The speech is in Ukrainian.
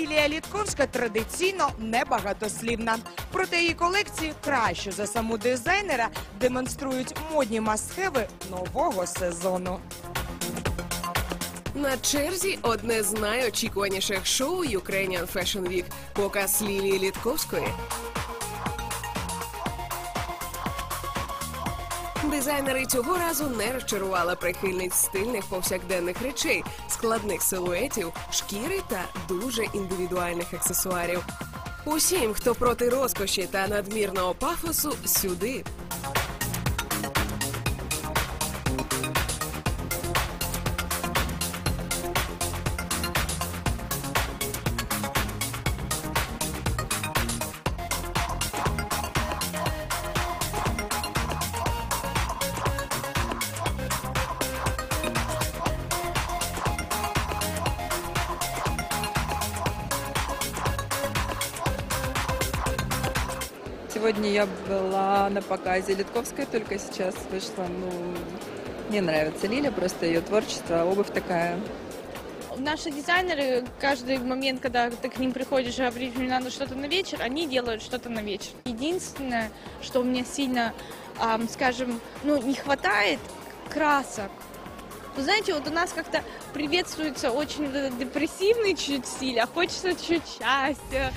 Лілія Літковська традиційно небагатослівна. Проте її колекції краще за саму дизайнера демонструють модні масхеви нового сезону. На черзі одне з найочікуваніших шоу Ukrainian Fashion Week – показ Лілії Літковської. Дизайнери цього разу не розчарували прихильниць стильних повсякденних речей, складних силуетів, шкіри та дуже індивідуальних аксесуарів. Усім, хто проти розкоші та надмірного пафосу, сюди. Сегодня я была на показе Литковской, только сейчас вышла. Ну, мне нравится Лиля, просто ее творчество, обувь такая. Наши дизайнеры каждый момент, когда ты к ним приходишь и говоришь, мне надо что-то на вечер, они делают что-то на вечер. Единственное, что мне сильно, ам, скажем, ну, не хватает красок. Вы знаете, вот у нас как-то приветствуется очень депрессивный чуть стиль, а хочется чуть счастья.